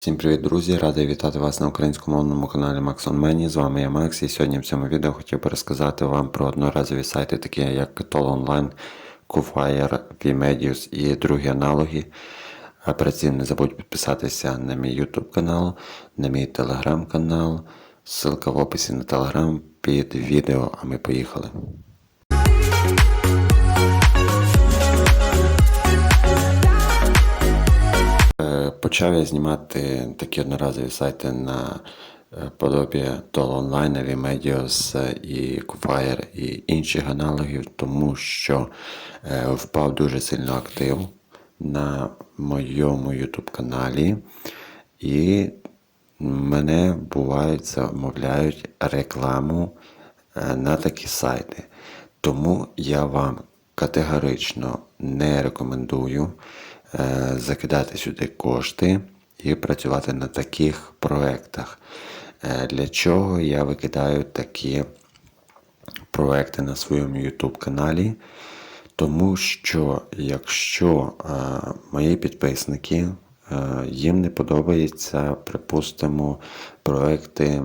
Всім привіт, друзі! Радий вітати вас на українськомовному каналі Max on Many. З вами я Макс, і сьогодні в цьому відео хотів би розказати вам про одноразові сайти, такі як Toll Online, Qfire, Vmedius і другі аналоги. А перед цим не забудь підписатися на мій YouTube канал, на мій Telegram канал. Ссылка в описі на Telegram під відео, а ми поїхали. Почав я знімати такі одноразові сайти на е, подобі Online, Vmedios е, і Qfire і інших аналогів, тому що е, впав дуже сильно актив на моєму YouTube каналі. І мене бувають замовляють рекламу на такі сайти. Тому я вам категорично не рекомендую закидати сюди кошти і працювати на таких проектах. Е, Для чого я викидаю такі проекти на своєму YouTube каналі? Тому що якщо е, мої підписники е, їм не подобаються, припустимо, проекти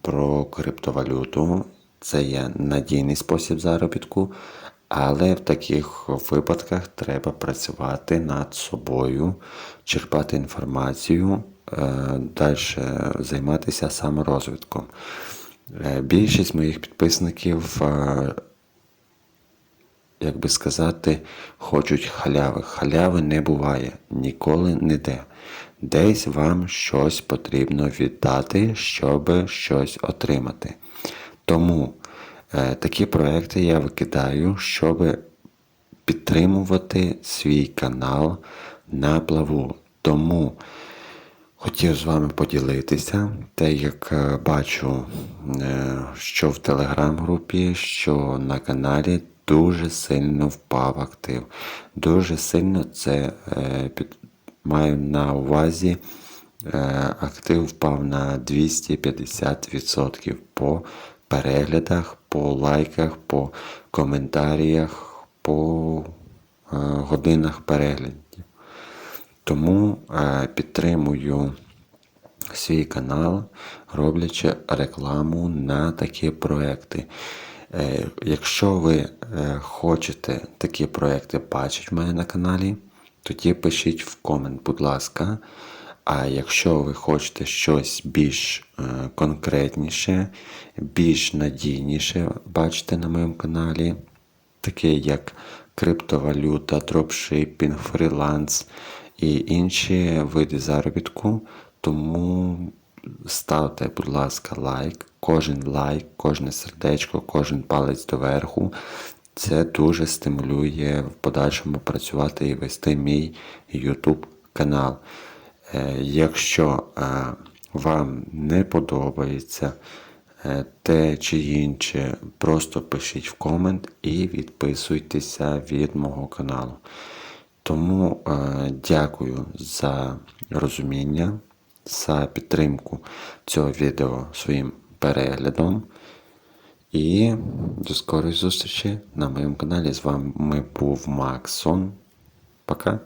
про криптовалюту, це є надійний спосіб заробітку, але в таких випадках треба працювати над собою, черпати інформацію, далі займатися саморозвитком. Е, Більшість моїх підписників е, як би сказати, хочуть халяви. Халяви не буває, ніколи не де. Десь вам щось потрібно віддати, щоб щось отримати. Тому е, такі проекти я викидаю, щоб підтримувати свій канал на плаву. Тому Хотів з вами поділитися, те, як е, бачу, е, що в телеграм-групі, що на каналі дуже сильно впав актив. Дуже сильно це е, під, маю на увазі. Актив впав на 250% по переглядах, по лайках, по коментарях, по годинах переглядів. Тому е, підтримую свій канал, роблячи рекламу на такі проекти. Е, якщо ви е, хочете такі проекти бачити в мене на каналі, тоді пишіть в комент, будь ласка. А якщо ви хочете щось більш е, конкретніше, більш надійніше бачити на моєму каналі, таке як криптовалюта, дропшипінг, фріланс і інші види заробітку. Тому ставте, будь ласка, лайк. Кожен лайк, кожне сердечко, кожен палець доверху. Це дуже стимулює в подальшому працювати і вести мій YouTube канал. Е, Якщо е, вам не подобається е, те чи інше, просто пишіть в комент і відписуйтеся від мого каналу. Тому дякую за розуміння, за підтримку цього відео своїм переглядом. І до скорої зустрічі на моєму каналі. З вами був Максон. Пока.